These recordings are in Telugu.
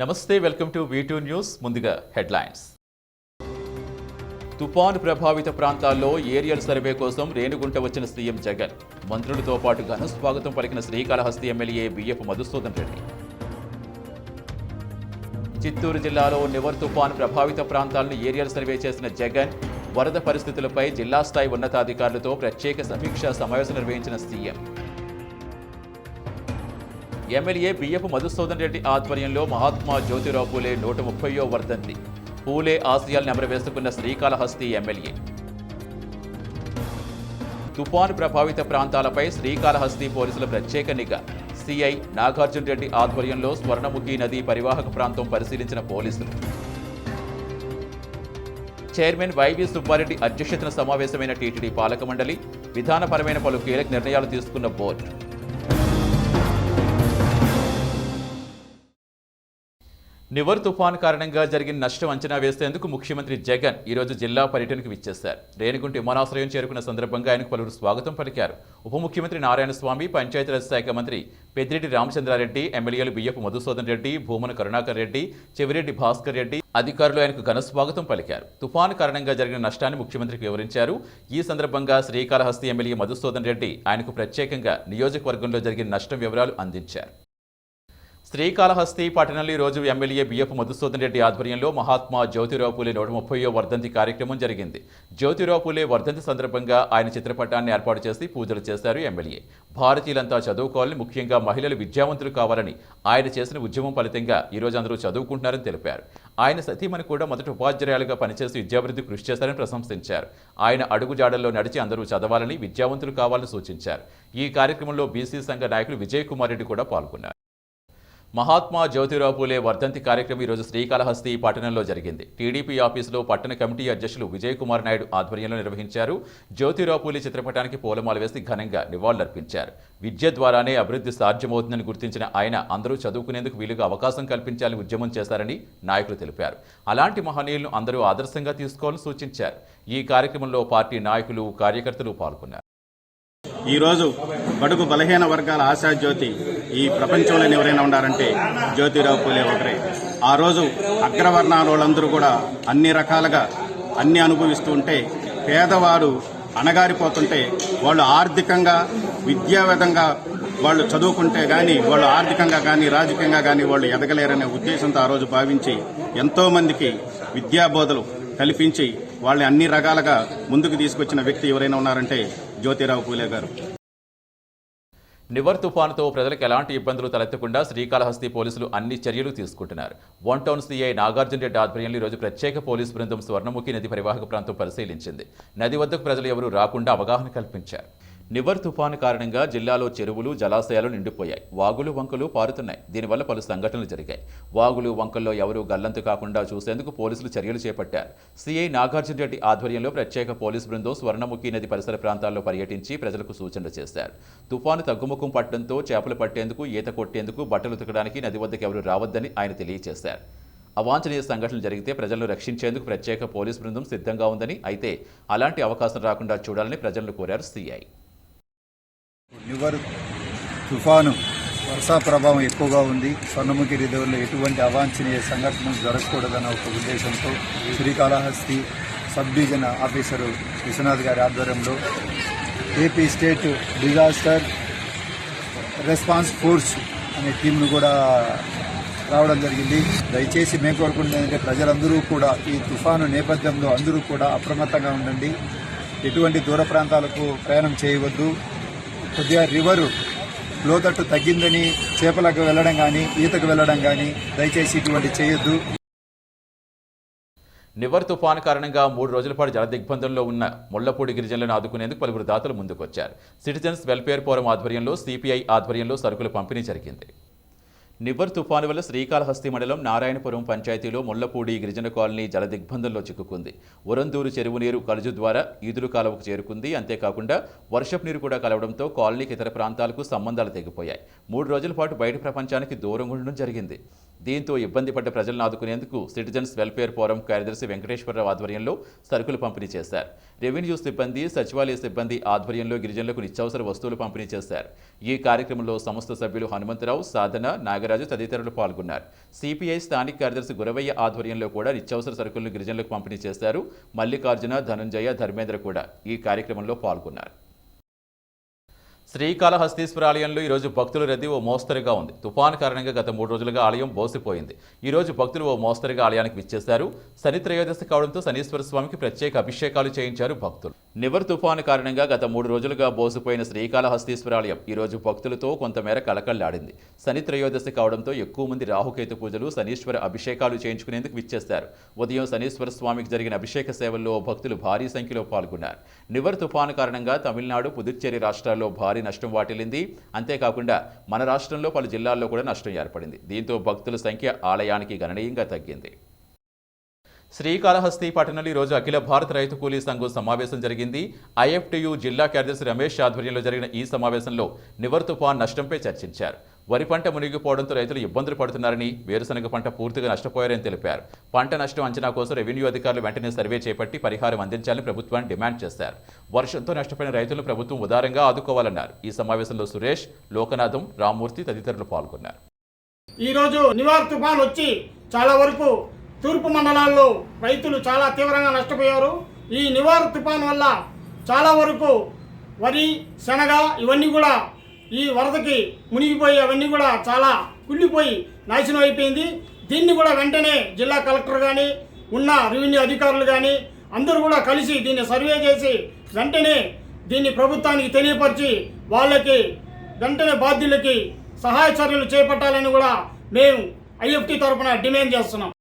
నమస్తే వెల్కమ్ టు వీ న్యూస్ ముందుగా హెడ్లైన్స్. తుపాను ప్రభావిత ప్రాంతాల్లో ఏరియల్ సర్వే కోసం రేణుగుంట వచ్చిన సీఎం జగన్. మంత్రులతో పాటు ఘన స్వాగతం పలికిన Srikalahasti MLA B F Madhusudan Reddy. Chittoor జిల్లాలో నివర్ తుపాను ప్రభావిత ప్రాంతాలను ఏరియల్ సర్వే చేసిన జగన్ వరద పరిస్థితులపై జిల్లా స్థాయి ఉన్నతాధికారులతో ప్రత్యేక సమీక్షా సమావేశం నిర్వహించిన సీఎం. ఎమ్మెల్యే బియ్యపు మధుసూదన్ రెడ్డి ఆధ్వర్యంలో మహాత్మా జ్యోతిరావు పూలే నూట ముప్పయో వర్ధంతి. పూలే ఆశయాలు నెమరవేసుకున్న శ్రీకాళహస్తి ఎమ్మెల్యే. తుపాను ప్రభావిత ప్రాంతాలపై శ్రీకాళహస్తి పోలీసుల ప్రత్యేక నిఘా. సిఐ నాగార్జున రెడ్డి ఆధ్వర్యంలో స్వర్ణముఖి నది పరివాహక ప్రాంతం పరిశీలించిన పోలీసులు. చైర్మన్ వైవి సుబ్బారెడ్డి అధ్యక్షతన సమావేశమైన టీటీడీ పాలక మండలి విధానపరమైన పలు కీలక నిర్ణయాలు తీసుకున్న బోర్డు. నివర్ తుఫాన్ కారణంగా జరిగిన నష్టం అంచనా వేసేందుకు ముఖ్యమంత్రి జగన్ ఈరోజు జిల్లా పర్యటనకు విచ్చేశారు. రేణిగుంట విమానాశ్రయం చేరుకున్న సందర్భంగా ఆయనకు పలువురు స్వాగతం పలికారు. ఉప ముఖ్యమంత్రి నారాయణ స్వామి పంచాయతీరాజ్ శాఖ మంత్రి పెద్దిరెడ్డి రామచంద్రారెడ్డి ఎమ్మెల్యేలు బియ్యపు మధుసూదన్ రెడ్డి భూమన కరుణాకర్ రెడ్డి చెవిరెడ్డి భాస్కర్ రెడ్డి అధికారులు ఆయనకు ఘన స్వాగతం పలికారు. తుఫాను కారణంగా జరిగిన నష్టాన్ని ముఖ్యమంత్రికి వివరించారు. ఈ సందర్భంగా శ్రీకాళహస్తి ఎమ్మెల్యే మధుసూదన్ రెడ్డి ఆయనకు ప్రత్యేకంగా నియోజకవర్గంలో జరిగిన నష్టం వివరాలు అందించారు. శ్రీకాళహస్తి పట్టణంలో రోజు ఎమ్మెల్యే బిఎఫ్ మధుసూదన్ రెడ్డి ఆధ్వర్యంలో మహాత్మా జ్యోతిరావు పూలే నూట ముప్పయో వర్ధంతి కార్యక్రమం జరిగింది. జ్యోతిరావు పూలే వర్ధంతి సందర్భంగా ఆయన చిత్రపటాన్ని ఏర్పాటు చేసి పూజలు చేశారు ఎమ్మెల్యే. భారతీయులంతా చదువుకోవాలని ముఖ్యంగా మహిళలు విద్యావంతులు కావాలని ఆయన చేసిన ఉద్యమం ఫలితంగా ఈ రోజు అందరూ చదువుకుంటున్నారని తెలిపారు. ఆయన సతీమణి కూడా మొదటి ఉపాధ్యాయులుగా పనిచేసి విద్యాభివృద్ధి కృషి చేశారని ప్రశంసించారు. ఆయన అడుగుజాడల్లో నడిచి అందరూ చదవాలని విద్యావంతులు కావాలని సూచించారు. ఈ కార్యక్రమంలో బీసీ సంఘ నాయకులు విజయ్ కుమార్ రెడ్డి కూడా పాల్గొన్నారు. మహాత్మా జ్యోతిరావు పూలే వర్ధంతి కార్యక్రమం ఈరోజు శ్రీకాళహస్తి పట్టణంలో జరిగింది. టీడీపీ ఆఫీసులో పట్టణ కమిటీ అధ్యక్షులు విజయ్ కుమార్ నాయుడు ఆధ్వర్యంలో నిర్వహించారు. జ్యోతిరావు పూలే చిత్రపటానికి పూలమాల వేసి ఘనంగా నివాళులర్పించారు. విద్య ద్వారానే అభివృద్ధి సాధ్యమవుతుందని గుర్తించిన ఆయన అందరూ చదువుకునేందుకు వీలుగా అవకాశం కల్పించాలని ఉద్యమం చేశారని నాయకులు తెలిపారు. అలాంటి మహనీయులను అందరూ ఆదర్శంగా తీసుకోవాలని సూచించారు. ఈ కార్యక్రమంలో పార్టీ నాయకులు కార్యకర్తలు పాల్గొన్నారు. ఈరోజు బడుగు బలహీన వర్గాల ఆశాజ్యోతి ఈ ప్రపంచంలో ఎవరైనా ఉన్నారంటే జ్యోతిరావు పూలే ఒకరే. ఆ రోజు అగ్రవర్ణాల వాళ్ళందరూ కూడా అన్ని రకాలుగా అన్ని అనుభవిస్తూ ఉంటే పేదవారు అణగారిపోతుంటే వాళ్ళు ఆర్థికంగా విద్యావిధంగా వాళ్ళు చదువుకుంటే కానీ వాళ్ళు ఆర్థికంగా కానీ రాజకీయంగా కానీ వాళ్ళు ఎదగలేరనే ఉద్దేశంతో ఆ రోజు భావించి ఎంతో మందికి విద్యాబోధలు కల్పించి వాళ్ళని అన్ని రకాలుగా ముందుకు తీసుకొచ్చిన వ్యక్తి ఎవరైనా ఉన్నారంటే జ్యోతిరావు పూలే గారు. నివర్ తుఫానుతో ప్రజలకు ఎలాంటి ఇబ్బందులు తలెత్తకుండా శ్రీకాళహస్తి పోలీసులు అన్ని చర్యలు తీసుకుంటున్నారు. One town CI Nagarjuna Reddy ఆధ్వర్యంలో ఈరోజు ప్రత్యేక పోలీసు బృందం స్వర్ణముఖి నది పరివాహక ప్రాంతం పరిశీలించింది. నది వద్దకు ప్రజలు ఎవరూ రాకుండా అవగాహన కల్పించారు. నివర్ తుఫాను కారణంగా జిల్లాలో చెరువులు జలాశయాలు నిండిపోయాయి. వాగులు వంకలు పారుతున్నాయి. దీనివల్ల పలు సంఘటనలు జరిగాయి. వాగులు వంకల్లో ఎవరూ గల్లంతు కాకుండా చూసేందుకు పోలీసులు చర్యలు చేపట్టారు. సీఐ నాగార్జున రెడ్డి ఆధ్వర్యంలో ప్రత్యేక పోలీస్ బృందం స్వర్ణముఖి నది పరిసర ప్రాంతాల్లో పర్యటించి ప్రజలకు సూచనలు చేశారు. తుఫాను తగ్గుముఖం పట్టడంతో చేపలు పట్టేందుకు ఈత కొట్టేందుకు బట్టలు ఉతకడానికి నది వద్దకు ఎవరూ రావద్దని ఆయన తెలియజేశారు అవాంఛనీయ సంఘటనలు జరిగితే ప్రజలను రక్షించేందుకు ప్రత్యేక పోలీస్ బృందం సిద్ధంగా ఉందని అయితే అలాంటి అవకాశం రాకుండా చూడాలని ప్రజలను కోరారు సీఐ. నివర్ తుఫాను వర్షా ప్రభావం ఎక్కువగా ఉంది. స్వర్ణముఖి రిజర్వ్లో ఎటువంటి అవాంఛనీయ సంఘటనలు జరగకూడదన్న ఒక ఉద్దేశంతో Srikalahasti sub division officer Viswanath గారి ఆధ్వర్యంలో AP state disaster response force అనే టీంను కూడా రావడం జరిగింది. దయచేసి మేము కోరుకుంటుందంటే ప్రజలందరూ కూడా ఈ తుఫాను నేపథ్యంలో అందరూ కూడా అప్రమత్తంగా ఉండండి. ఎటువంటి దూర ప్రాంతాలకు ప్రయాణం చేయవద్దు. కొద్దిగా రివరు లోతట్టు తగ్గిందని చేపలకు వెళ్ళడం కానీ ఈతకు వెళ్ళడం కానీ దయచేసి ఇటువంటి చేయొద్దు. నివర్ తుఫాను కారణంగా మూడు రోజుల పాటు జల దిగ్బంధంలో ఉన్న ముళ్ళపూడి గిరిజనులను ఆదుకునేందుకు పలువురు దాతలు ముందుకొచ్చారు. సిటిజన్స్ వెల్ఫేర్ ఫోరం ఆధ్వర్యంలో సిపిఐ ఆధ్వర్యంలో సరుకుల పంపిణీ జరిగింది. నివర్ తుఫాను వల్ల శ్రీకాళహస్తి మండలం నారాయణపురం పంచాయతీలో ముళ్ళపూడి గిరిజన కాలనీ జల దిగ్బంధంలో చిక్కుకుంది. ఉరందూరు చెరువు నీరు కలుజు ద్వారా ఈదులు కాలువకు చేరుకుంది. అంతేకాకుండా వర్షపు నీరు కూడా కలవడంతో కాలనీకి ఇతర ప్రాంతాలకు సంబంధాలు తెగిపోయాయి. మూడు రోజుల పాటు బయట ప్రపంచానికి దూరం ఉండడం జరిగింది. దీంతో ఇబ్బంది పడ్డ ప్రజలను ఆదుకునేందుకు సిటిజన్స్ వెల్ఫేర్ ఫోరం కార్యదర్శి వెంకటేశ్వరరావు ఆధ్వర్యంలో సరుకులు పంపిణీ చేశారు. రెవెన్యూ సిబ్బంది సచివాలయ సిబ్బంది ఆధ్వర్యంలో గిరిజనులకు నిత్యావసర వస్తువులు పంపిణీ చేశారు. ఈ కార్యక్రమంలో సంస్థ సభ్యులు హనుమంతరావు సాధన నాగరాజు తదితరులు పాల్గొన్నారు. సిపిఐ స్థానిక కార్యదర్శి గురవయ్య ఆధ్వర్యంలో కూడా నిత్యావసర సరుకులను గిరిజనులకు పంపిణీ చేశారు. మల్లికార్జున ధనంజయ ధర్మేంద్ర కూడా ఈ కార్యక్రమంలో పాల్గొన్నారు. శ్రీకాళహస్తీశ్వర ఆలయంలో ఈరోజు భక్తుల రద్దీ ఓ మోస్తరుగా ఉంది. తుఫాన్ కారణంగా గత మూడు రోజులుగా ఆలయం బోసిపోయింది. ఈరోజు భక్తులు ఓ మోస్తరుగా ఆలయానికి విచ్చేశారు. శని త్రయోదశి కావడంతో శనీశ్వర స్వామికి ప్రత్యేక అభిషేకాలు చేయించారు భక్తులు. నివర్ తుఫాను కారణంగా గత మూడు రోజులుగా బోసిపోయిన శ్రీకాళహస్తీశ్వర ఆలయం ఈరోజు భక్తులతో కొంతమేర కలకళ్ళాడింది శని త్రయోదశి కావడంతో ఎక్కువ మంది రాహుకేతు పూజలు శనీశ్వర అభిషేకాలు చేయించుకునేందుకు విచ్చేశారు. ఉదయం శనీశ్వర స్వామికి జరిగిన అభిషేక సేవల్లో భక్తులు భారీ సంఖ్యలో పాల్గొన్నారు. నివర్ తుఫాను కారణంగా తమిళనాడు పుదుచ్చేరి రాష్ట్రాల్లో భారీ నష్టం వాటిల్లింది. అంతేకాకుండా మన రాష్ట్రంలో పలు జిల్లాల్లో కూడా నష్టం ఏర్పడింది. దీంతో భక్తుల సంఖ్య ఆలయానికి గణనీయంగా తగ్గింది. శ్రీకాళహస్తి పట్టణంలో ఈరోజు అఖిల భారత రైతు కూలీ సంఘం సమావేశం జరిగింది. ఐఎఫ్టియు జిల్లా కార్యదర్శి రమేష్ ఆధ్వర్యంలో జరిగిన ఈ సమావేశంలో నివర్ తుఫాన్ నష్టంపై చర్చించారు. వరి పంట మునిగిపోవడంతో రైతులు ఇబ్బందులు పడుతున్నారని వేరుశనగ పంట పూర్తిగా నష్టపోయారని తెలిపారు. పంట నష్టం అంచనా కోసం రెవెన్యూ అధికారులు వెంటనే సర్వే చేపట్టి పరిహారం అందించాలని ప్రభుత్వాన్ని డిమాండ్ చేశారు. వర్షంతో నష్టపోయిన రైతులను ప్రభుత్వం ఉదారంగా ఆదుకోవాలన్నారు. ఈ సమావేశంలో సురేష్ లోకనాథం రామ్మూర్తి తదితరులు పాల్గొన్నారు. ఈరోజు నివార్ తుఫాన్ వచ్చి చాలా వరకు తూర్పు మండలాల్లో రైతులు చాలా తీవ్రంగా నష్టపోయారు. ఈ నివార్ తుఫాన్ వల్ల చాలా వరకు వరి శనగ ఇవన్నీ కూడా ఈ వరదకి మునిగిపోయి అవన్నీ కూడా చాలా కుళ్ళిపోయి నాశనం అయిపోయింది. దీన్ని కూడా వెంటనే జిల్లా కలెక్టర్ కానీ ఉన్న రెవెన్యూ అధికారులు కానీ అందరూ కూడా కలిసి దీన్ని సర్వే చేసి వెంటనే దీన్ని ప్రభుత్వానికి తెలియపరిచి వాళ్ళకి వెంటనే బాధ్యులకి సహాయ చర్యలు చేపట్టాలని కూడా మేము ఐఎఫ్టీ తరఫున డిమాండ్ చేస్తున్నాం.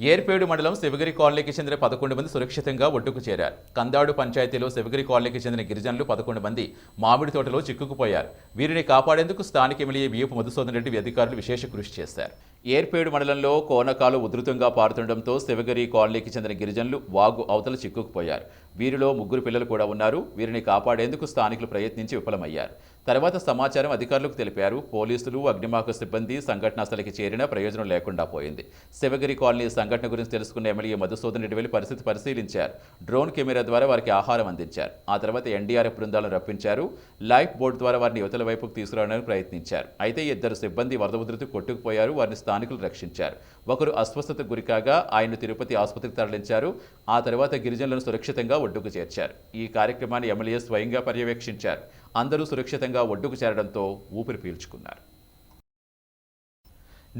ఏర్పేడు మండలం శివగిరి కాలనీకి చెందిన పదకొండు మంది సురక్షితంగా ఒడ్డుకు చేరారు. కందాడు పంచాయతీలో శివగిరి కాలనీకి చెందిన గిరిజనులు పదకొండు మంది మామిడి తోటలో చిక్కుకుపోయారు. వీరిని కాపాడేందుకు స్థానిక ఎమ్మెల్యే బియ్యపు మధుసూదన్ రెడ్డి అధికారులు విశేష కృషి చేశారు. ఏర్పేడు మండలంలో కోనకాలు ఉధృతంగా పారుతుండటంతో శివగిరి కాలనీకి చెందిన గిరిజనులు వాగు అవతల చిక్కుకుపోయారు. వీరిలో ముగ్గురు పిల్లలు కూడా ఉన్నారు. వీరిని కాపాడేందుకు స్థానికులు ప్రయత్నించి విఫలమయ్యారు. తర్వాత సమాచారం అధికారులకు తెలిపారు. పోలీసులు అగ్నిమాపక సిబ్బంది సంఘటనా స్థలికి చేరినా ప్రయోజనం లేకుండా పోయింది. శివగిరి కాలనీ సంఘటన గురించి తెలుసుకున్న ఎమ్మెల్యే మధుసూదన్ రెడ్డి వెళ్ళి పరిస్థితి పరిశీలించారు. డ్రోన్ కెమెరా ద్వారా వారికి ఆహారం అందించారు. ఆ తర్వాత ఎన్డీఆర్ఎఫ్ బృందాలను రప్పించారు. లైఫ్ బోట్ ద్వారా వారిని యువతల వైపుకు తీసుకురావడానికి ప్రయత్నించారు. అయితే ఇద్దరు సిబ్బంది వరద ఉధృతి కొట్టుకుపోయారు. వారిని స్థానికులు రక్షించారు. ఒకరు అస్వస్థతకు గురికాగా ఆయన్ను తిరుపతి ఆసుపత్రికి తరలించారు. ఆ తర్వాత గిరిజనులను సురక్షితంగా ఒడ్డుకు చేర్చారు. ఈ కార్యక్రమాన్ని ఎమ్మెల్యే స్వయంగా పర్యవేక్షించారు. అందరూ సురక్షితంగా ఒడ్డుకు చేరడంతో ఊపిరి పీల్చుకున్నారు.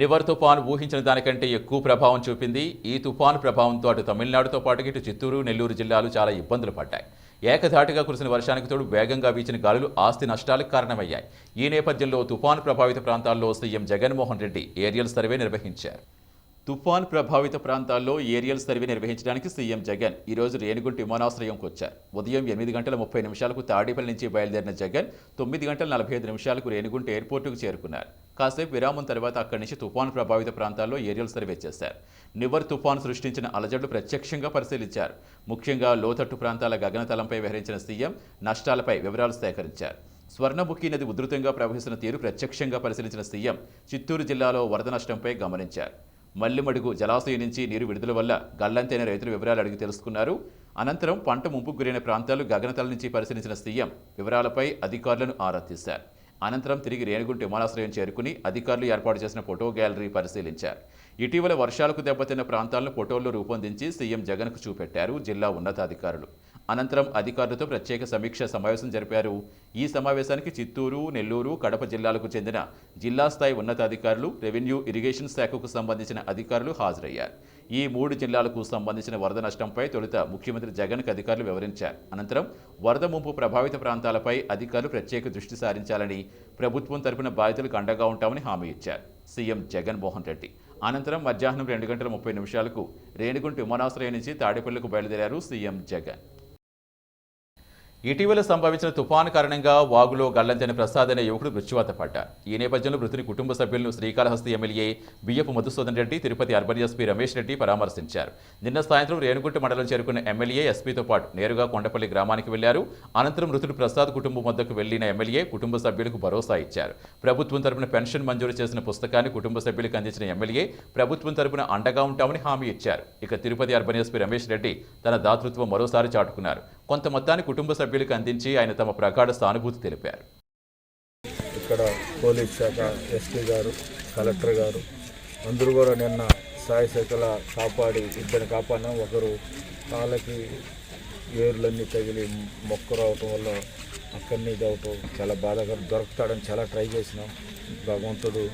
నివర్ తుఫాన్ ఊహించిన దానికంటే ఎక్కువ ప్రభావం చూపింది. ఈ తుఫాను ప్రభావంతో అటు తమిళనాడుతో పాటు ఇటు చిత్తూరు నెల్లూరు జిల్లాలు చాలా ఇబ్బందులు పడ్డాయి. ఏకధాటిగా కురిసిన వర్షానికి తోడు వేగంగా వీచిన గాలులు ఆస్తి నష్టాలకు కారణమయ్యాయి. ఈ నేపథ్యంలో తుఫాను ప్రభావిత ప్రాంతాల్లో CM Jaganmohan Reddy aerial survey నిర్వహించారు. తుఫాన్ ప్రభావిత ప్రాంతాల్లో ఏరియల్ సర్వే నిర్వహించడానికి సీఎం జగన్ ఈరోజు రేణిగుంట విమానాశ్రయంకు వచ్చారు. ఉదయం ఎనిమిది గంటల ముప్పై నిమిషాలకు తాడేపల్లి నుంచి బయలుదేరిన జగన్ తొమ్మిది గంటల నలభై ఐదు నిమిషాలకు రేణిగుంట ఎయిర్పోర్టుకు చేరుకున్నారు. కాసేపు విరామం తర్వాత అక్కడి నుంచి తుఫాన్ ప్రభావిత ప్రాంతాల్లో ఏరియల్ సర్వే చేశారు నివర్ తుఫాన్ సృష్టించిన అలజడులు ప్రత్యక్షంగా పరిశీలించారు. ముఖ్యంగా లోతట్టు ప్రాంతాల గగనతలంపై విహరించిన సీఎం నష్టాలపై వివరాలు సేకరించారు. స్వర్ణముఖి నది ఉధృతంగా ప్రవహిస్తున్న తీరు ప్రత్యక్షంగా పరిశీలించిన సీఎం చిత్తూరు జిల్లాలో వరద నష్టంపై గమనించారు. మల్లిమడుగు జలాశయం నుంచి నీరు విడుదల వల్ల గల్లంతైన రైతుల వివరాలు అడిగి తెలుసుకున్నారు. అనంతరం పంట ముంపుకు గురైన ప్రాంతాలు గగనతల నుంచి పరిశీలించిన సీఎం వివరాలపై అధికారులను ఆరా తీశారు. అనంతరం తిరిగి రేణిగుంట విమానాశ్రయం చేరుకుని అధికారులు ఏర్పాటు చేసిన ఫోటో గ్యాలరీ పరిశీలించారు. ఇటీవల వర్షాలకు దెబ్బతిన్న ప్రాంతాలను ఫోటోల్లో రూపొందించి సీఎం జగన్కు చూపెట్టారు జిల్లా ఉన్నతాధికారులు. అనంతరం అధికారులతో ప్రత్యేక సమీక్ష సమావేశం జరిపారు. ఈ సమావేశానికి చిత్తూరు నెల్లూరు కడప జిల్లాలకు చెందిన జిల్లా స్థాయి ఉన్నతాధికారులు రెవెన్యూ ఇరిగేషన్ శాఖకు సంబంధించిన అధికారులు హాజరయ్యారు. ఈ మూడు జిల్లాలకు సంబంధించిన వరద నష్టంపై తొలుత ముఖ్యమంత్రి జగన్కు అధికారులు వివరించారు. అనంతరం వరద ముంపు ప్రభావిత ప్రాంతాలపై అధికారులు ప్రత్యేక దృష్టి సారించాలని ప్రభుత్వం తరపున బాధితులకు అండగా ఉంటామని హామీ ఇచ్చారు. సీఎం జగన్మోహన్ రెడ్డి. అనంతరం మధ్యాహ్నం రెండు గంటల ముప్పై నిమిషాలకు రేణిగుంట విమానాశ్రయం నుంచి తాడేపల్లికి బయలుదేరారు సీఎం జగన్. ఇటీవల సంభవించిన తుఫాను కారణంగా వాగులో గల్లంతైన ప్రసాద్ అనే యువకుడు మృత్యువాత పడ్డారు ఈ నేపథ్యంలో మృతుని కుటుంబ సభ్యులను Srikalahasti MLA Biyyapu Madhusudan Reddy Tirupati urban SP Ramesh Reddy పరామర్శించారు. నిన్న సాయంత్రం రేణుగుంట మండలం చేరుకున్న ఎమ్మెల్యే ఎస్పీతో పాటు నేరుగా కొండపల్లి గ్రామానికి వెళ్ళారు. అనంతరం మృతుడు ప్రసాద్ కుటుంబం వద్దకు వెళ్ళిన ఎమ్మెల్యే కుటుంబ సభ్యులకు భరోసా ఇచ్చారు. ప్రభుత్వం తరపున పెన్షన్ మంజూరు చేసిన పుస్తకాన్ని కుటుంబ సభ్యులకు అందించిన ఎమ్మెల్యే ప్రభుత్వం తరపున అండగా ఉంటామని హామీ ఇచ్చారు. ఇక తిరుపతి అర్బన్ ఎస్పీ రమేష్ రెడ్డి తన దాతృత్వం మరోసారి చాటుకున్నారు. కొంత మొత్తాన్ని కుటుంబ సభ్యులకు అందించి ఆయన తమ ప్రగాఢ సానుభూతి తెలిపారు. ఇక్కడ పోలీస్ శాఖ ఎస్పీ గారు కలెక్టర్ గారు అందరూ కూడా నిన్న సాయి శకల కాపాడి ఇద్దరిని కాపాడినాం ఒకరు కాళ్ళకి ఏర్లన్నీ తగిలి మొక్క రావటం వల్ల అక్కడిని ఇది అవటం చాలా బాధగా దొరుకుతాడని చాలా ట్రై చేసినాం. భగవంతుడు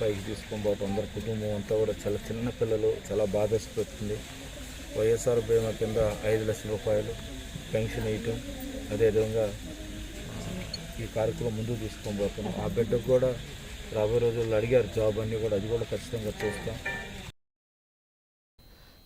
పైకి తీసుకొని పోవటం అందరి కుటుంబం అంతా కూడా చాలా చిన్న పిల్లలు చాలా బాధేసిపోతుంది వైఎస్ఆర్ బీమా కింద ఐదు లక్షల రూపాయలు పెన్షన్ వేయటం అదేవిధంగా ఈ కార్యక్రమం ముందుకు తీసుకొని పోతున్నాం. ఆ బిడ్డకు కూడా రాబోయే రోజుల్లో అడిగారు జాబ్ అన్నీ కూడా అది కూడా ఖచ్చితంగా చేస్తాం.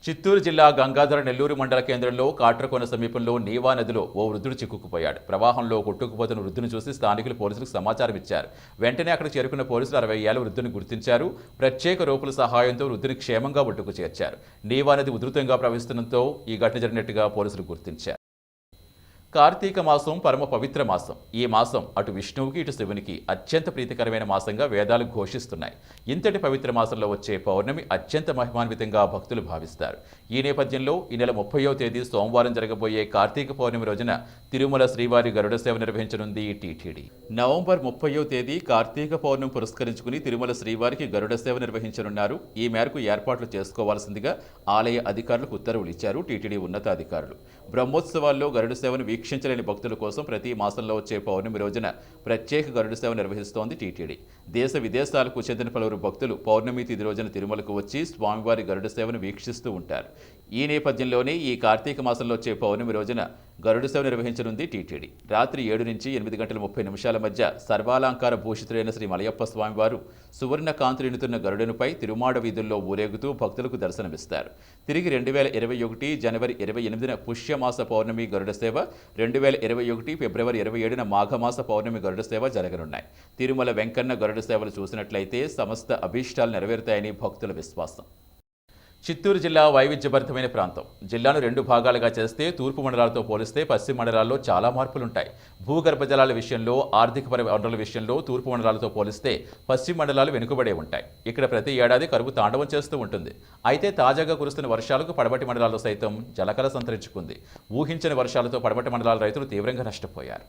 చిత్తూరు జిల్లా గంగాధర నెల్లూరు మండల కేంద్రంలో కాట్రకోన సమీపంలో నీవా నదిలో ఓ వృద్ధుడు చిక్కుకుపోయాడు. ప్రవాహంలో కొట్టుకుపోతున్న వృద్ధుని చూసి స్థానికులు పోలీసులకు సమాచారం ఇచ్చారు. వెంటనే అక్కడ చేరుకున్న పోలీసులు అరవై ఏళ్ళ వృద్ధుని గుర్తించారు. ప్రత్యేక రోపుల సహాయంతో వృద్ధుని క్షేమంగా ఒడ్డుకు చేర్చారు. నీవా నది ఉధృతంగా ప్రవహిస్తుండటంతో ఈ ఘటన జరిగినట్టుగా పోలీసులు గుర్తించారు. కార్తీక మాసం పరమ పవిత్ర మాసం. ఈ మాసం అటు విష్ణువుకి ఇటు శివునికి అత్యంత ప్రీతికరమైన మాసంగా వేదాలు ఘోషిస్తున్నాయి. ఇంతటి పవిత్ర మాసంలో వచ్చే పౌర్ణమి అత్యంత మహిమాన్వితంగా భక్తులు భావిస్తారు. ఈ నేపథ్యంలో ఈ నెల ముప్పయో తేదీ సోమవారం జరగబోయే కార్తీక పౌర్ణమి రోజున తిరుమల శ్రీవారి గరుడ సేవ నిర్వహించనుంది టీటీడీ. నవంబర్ ముప్పయో తేదీ కార్తీక పౌర్ణమి పురస్కరించుకుని తిరుమల శ్రీవారికి గరుడ సేవ నిర్వహించనున్నారు. ఈ మేరకు ఏర్పాట్లు చేసుకోవాల్సిందిగా ఆలయ అధికారులకు ఉత్తర్వులు ఇచ్చారు టీటీడీ ఉన్నతాధికారులు. బ్రహ్మోత్సవాల్లో గరుడ సేవను వీక్షించలేని భక్తుల కోసం ప్రతి మాసంలో వచ్చే పౌర్ణమి రోజున ప్రత్యేక గరుడ సేవ నిర్వహిస్తోంది టీటీడీ. దేశ విదేశాలకు చెందిన పలువురు భక్తులు పౌర్ణమి తిథి రోజున తిరుమలకు వచ్చి స్వామివారి గరుడ సేవను వీక్షిస్తూ ఉంటారు. ఈ నేపథ్యంలోనే ఈ కార్తీక మాసంలో వచ్చే పౌర్ణమి రోజున గరుడ సేవ నిర్వహించనుంది టీటీడీ. రాత్రి ఏడు నుంచి ఎనిమిది గంటల ముప్పై నిమిషాల మధ్య సర్వాలంకార భూషితుడైన శ్రీ మలయప్ప స్వామివారు సువర్ణ కాంతులెనుతున్న గరుడనుపై తిరుమాడ వీధుల్లో ఊరేగుతూ భక్తులకు దర్శనమిస్తారు. తిరిగి రెండు వేల ఇరవై ఒకటి జనవరి ఇరవై ఎనిమిదిన పుష్యమాస పౌర్ణమి గరుడ సేవ రెండు వేల ఇరవై ఒకటి ఫిబ్రవరి ఇరవై ఏడున మాఘమాస పౌర్ణమి గరుడ సేవ జరగనున్నాయి. తిరుమల వెంకన్న గరుడ సేవలు చూసినట్లయితే సమస్త అభీష్టాలు నెరవేరుతాయని భక్తుల విశ్వాసం. చిత్తూరు జిల్లా వైవిధ్యభరితమైన ప్రాంతం. జిల్లాను రెండు భాగాలుగా చేస్తే తూర్పు మండలాలతో పోలిస్తే పశ్చిమ మండలాల్లో చాలా మార్పులుంటాయి. భూగర్భ జలాల విషయంలో ఆర్థిక పర వనరుల విషయంలో తూర్పు మండలాలతో పోలిస్తే పశ్చిమ మండలాలు వెనుకబడే ఉంటాయి. ఇక్కడ ప్రతి ఏడాది కరువు తాండవం చేస్తూ ఉంటుంది. అయితే తాజాగా కురుస్తున్న వర్షాలకు పడమటి మండలాల్లో సైతం జలకల సంతరించుకుంది. ఊహించని వర్షాలతో పడమటి మండలాల రైతులు తీవ్రంగా నష్టపోయారు.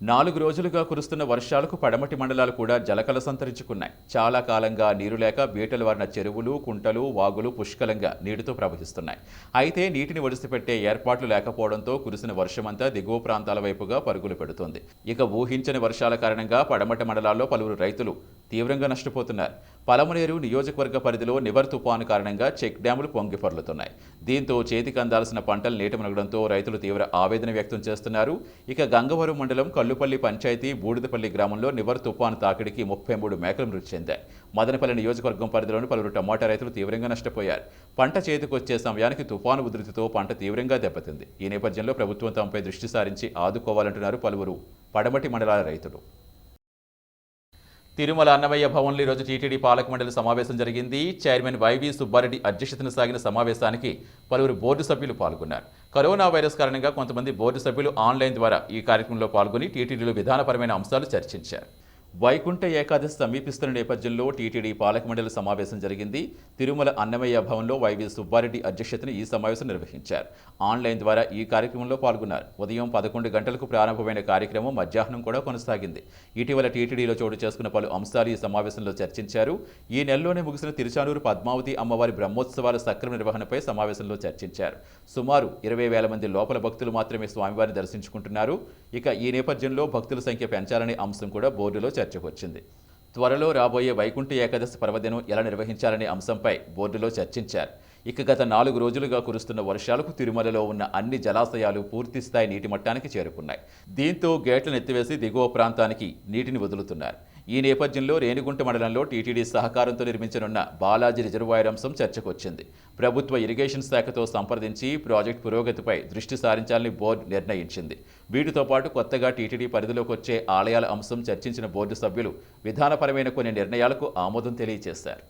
నాలుగు రోజులుగా కురుస్తున్న వర్షాలకు పడమటి మండలాలు కూడా జలకల సంతరించుకున్నాయి. చాలా కాలంగా నీరు లేక బీటలు వారిన చెరువులు కుంటలు వాగులు పుష్కలంగా నీటితో ప్రవహిస్తున్నాయి. అయితే నీటిని ఒడిసిపెట్టే ఏర్పాట్లు లేకపోవడంతో కురిసిన వర్షమంతా దిగువ ప్రాంతాల వైపుగా పరుగులు పెడుతోంది. ఇక ఊహించని వర్షాల కారణంగా పడమటి మండలాల్లో పలువురు రైతులు తీవ్రంగా నష్టపోతున్నారు. పలమనేరు నియోజకవర్గ పరిధిలో నివర్ తుపాను కారణంగా చెక్ డ్యాములు పొంగి పొర్లుతున్నాయి. దీంతో చేతికి అందాల్సిన పంటలు నీట మునగడంతో రైతులు తీవ్ర ఆవేదన వ్యక్తం చేస్తున్నారు. ఇక గంగవరం మండలం కల్లుపల్లి పంచాయతీ బూడిదపల్లి గ్రామంలో నివర్ తుపాను తాకిడికి ముప్పై మూడు మేకలు మృతి చెందాయి. మదనపల్లి నియోజకవర్గం పరిధిలోని పలువురు టమాటా రైతులు తీవ్రంగా నష్టపోయారు. పంట చేతికొచ్చే సమయానికి తుపాను ఉధృతితో పంట తీవ్రంగా దెబ్బతింది. ఈ నేపథ్యంలో ప్రభుత్వం తమపై దృష్టి సారించి ఆదుకోవాలంటున్నారు పలువురు పడమటి మండలాల రైతులు. తిరుమల అన్నమయ్య భవన్లో ఈరోజు టీటీడీ పాలక మండలి సమావేశం జరిగింది. చైర్మన్ వైవి సుబ్బారెడ్డి అధ్యక్షతన సాగిన సమావేశానికి పలువురు బోర్డు సభ్యులు పాల్గొన్నారు. కరోనా వైరస్ కారణంగా కొంతమంది బోర్డు సభ్యులు ఆన్లైన్ ద్వారా ఈ కార్యక్రమంలో పాల్గొని టీటీడీలో విధానపరమైన అంశాలు చర్చించారు. వైకుంఠ ఏకాదశి సమీపిస్తున్న నేపథ్యంలో టీటీడీ పాలకమండలి సమావేశం జరిగింది. తిరుమల అన్నమయ్య భవన్లో వైవి సుబ్బారెడ్డి అధ్యక్షతన ఈ సమావేశం నిర్వహించారు. ఆన్లైన్ ద్వారా ఈ కార్యక్రమంలో పాల్గొన్నారు. ఉదయం పదకొండు గంటలకు ప్రారంభమైన కార్యక్రమం మధ్యాహ్నం కూడా కొనసాగింది. ఇటీవల టీటీడీలో చోటు చేసుకున్న పలు అంశాలు ఈ సమావేశంలో చర్చించారు. ఈ నెలలోనే ముగిసిన తిరుచానూరు పద్మావతి అమ్మవారి బ్రహ్మోత్సవాల సక్రమ నిర్వహణపై సమావేశంలో చర్చించారు. సుమారు ఇరవై వేల మంది లోపల భక్తులు మాత్రమే స్వామివారిని దర్శించుకుంటున్నారు. ఇక ఈ నేపథ్యంలో భక్తుల సంఖ్య పెంచాలనే అంశం కూడా బోర్డులో చర్చకు వచ్చింది త్వరలో రాబోయే వైకుంఠ ఏకాదశి పర్వదినం ఎలా నిర్వహించాలనే అంశంపై బోర్డులో చర్చించారు. ఇక గత నాలుగు రోజులుగా కురుస్తున్న వర్షాలకు తిరుమలలో ఉన్న అన్ని జలాశయాలు పూర్తిస్థాయి నీటి మట్టానికి చేరుకున్నాయి. దీంతో గేట్లను ఎత్తివేసి దిగువ ప్రాంతానికి నీటిని వదులుతున్నారు. ఈ నేపథ్యంలో రేణిగుంట మండలంలో టీటీడీ సహకారంతో నిర్మించనున్న బాలాజీ రిజర్వాయర్ అంశం చర్చకొచ్చింది. ప్రభుత్వ ఇరిగేషన్ శాఖతో సంప్రదించి ప్రాజెక్టు పురోగతిపై దృష్టి సారించాలని బోర్డు నిర్ణయించింది. వీటితో పాటు కొత్తగా టీటీడీ పరిధిలోకి వచ్చే ఆలయాల అంశం చర్చించిన బోర్డు సభ్యులు విధానపరమైన కొన్ని నిర్ణయాలకు ఆమోదం తెలియజేశారు.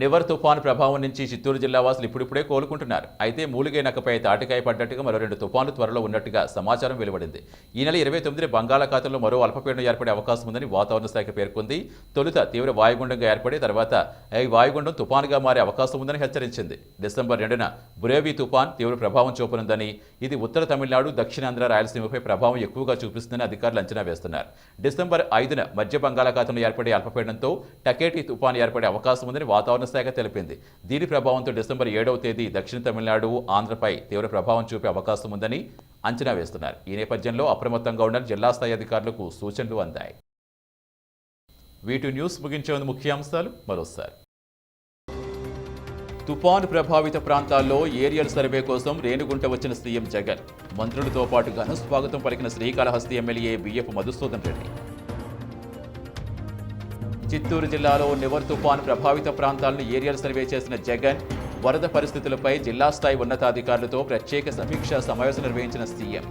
నివర్ తుఫాను ప్రభావం నుంచి చిత్తూరు జిల్లా వాసులు ఇప్పుడిప్పుడే కోలుకుంటున్నారు. అయితే మూలిగైనకపై తాటికాయ పడ్డట్టుగా మరో రెండు తుఫాను త్వరలో ఉన్నట్టుగా సమాచారం వెలువడింది. ఈ నెల ఇరవై తొమ్మిది బంగాళాఖాతంలో మరో అల్పపీడనం ఏర్పడే అవకాశం ఉందని వాతావరణ శాఖ పేర్కొంది. తొలుత తీవ్ర వాయుగుండంగా ఏర్పడి తర్వాత ఈ వాయుగుండం తుఫానుగా మారే అవకాశం ఉందని హెచ్చరించింది. డిసెంబర్ రెండున బురేవి తుఫాన్ తీవ్ర ప్రభావం చూపనుందని ఇది ఉత్తర తమిళనాడు దక్షిణాంధ్ర రాయలసీమపై ప్రభావం ఎక్కువగా చూపిస్తుందని అధికారులు అంచనా వేస్తున్నారు. డిసెంబర్ ఐదున మధ్య బంగాళాఖాతంలో ఏర్పడే అల్పపీడనంతో టకేటి తుఫాన్ ఏర్పడే అవకాశం ఉందని వాతావరణ శాఖ తెలిపింది. దీని ప్రభావంతో డిసెంబర్ ఏడవ తేదీ దక్షిణ తమిళనాడు ఆంధ్రపై తీవ్ర ప్రభావం చూపే అవకాశం ఉందని అంచనా వేస్తున్నారు. ఈ నేపథ్యంలో అప్రమత్తంగా ఉండాలని జిల్లా స్థాయి అధికారులకు సూచనలు అందాయి. వీటి న్యూస్ ముగించే ముందు ముఖ్యాంశాలు మరోసారి. తుపాను ప్రభావిత ప్రాంతాల్లో ఏరియల్ సర్వే కోసం రేణుగుంట వచ్చిన సీఎం జగన్. మంత్రులతో పాటు ఘన స్వాగతం పలికిన Srikalahasti MLA B F Madhusudan Reddy. Chittoor జిల్లాలో నివర్ తుపాను ప్రభావిత ప్రాంతాలను ఏరియల్ సర్వే చేసిన జగన్ వరద పరిస్థితులపై జిల్లా స్థాయి ఉన్నతాధికారులతో ప్రత్యేక సమీక్షా సమావేశం నిర్వహించిన సీఎం.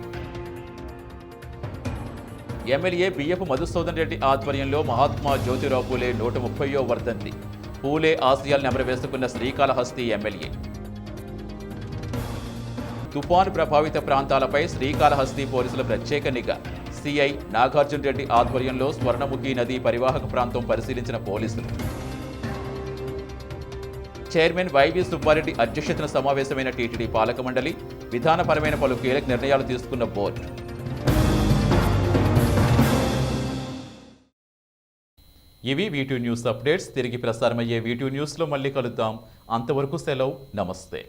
ఎమ్మెల్యే బియ్యపు మధుసూదన్ రెడ్డి ఆధ్వర్యంలో మహాత్మా జ్యోతిరావు పూలే నూట ముప్పయో వర్ధంతి. పూలే ఆశయాలను నెమరవేసుకున్న శ్రీకాళహస్తి ఎమ్మెల్యే. తుపాను ప్రభావిత ప్రాంతాలపై శ్రీకాళహస్తి పోలీసుల ప్రత్యేక నిఘా. సిఐ నాగార్జున రెడ్డి ఆధ్వర్యంలో స్వర్ణముఖి నది పరివాహక ప్రాంతం పరిశీలించిన పోలీసులు. చైర్మన్ వైవి సుబ్బారెడ్డి అధ్యక్షతన సమావేశమైన టీటీడీ పాలక మండలి విధానపరమైన పలు కీలక నిర్ణయాలు తీసుకున్న బోర్డు. ఇవి వీటూ న్యూస్ అప్డేట్స్. తిరిగి ప్రసారమయ్యే వీటూ న్యూస్లో మళ్ళీ కలుద్దాం. అంతవరకు సెలవు. నమస్తే.